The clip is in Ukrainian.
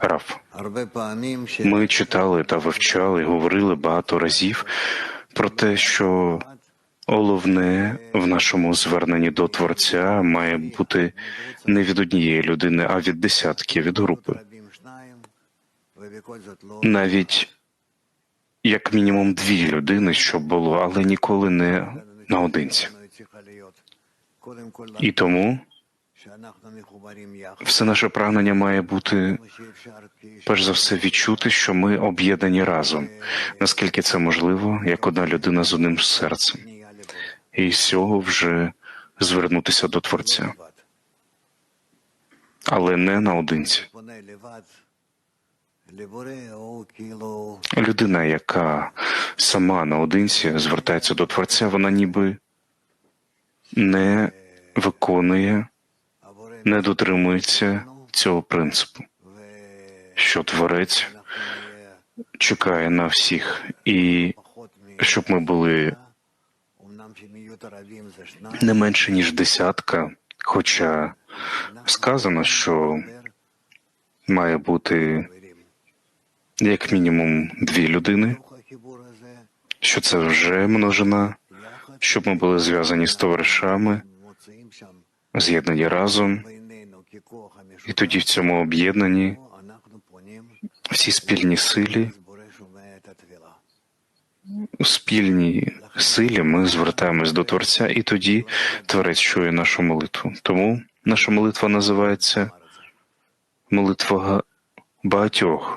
Раф. Ми читали та вивчали, говорили багато разів про те, що головне в нашому зверненні до творця має бути не від однієї людини, а від десятки, від групи. Навіть як мінімум дві людини, щоб було, але ніколи не наодинці. І тому все наше прагнення має бути перш за все відчути, що ми об'єднані разом, наскільки це можливо, як одна людина з одним серцем, і з цього вже звернутися до Творця, але не наодинці. Людина, яка сама наодинці звертається до Творця, вона ніби не виконує не дотримується цього принципу, що творець чекає на всіх, і щоб ми були не менше ніж десятка, хоча сказано, що має бути як мінімум дві людини, що це вже множина, щоб ми були зв'язані з товаришами, з'єднані разом. І тоді в цьому об'єднанні всі спільні сили у спільній силі ми звертаємось до Творця, і тоді Творець чує нашу молитву. Тому наша молитва називається молитва багатьох.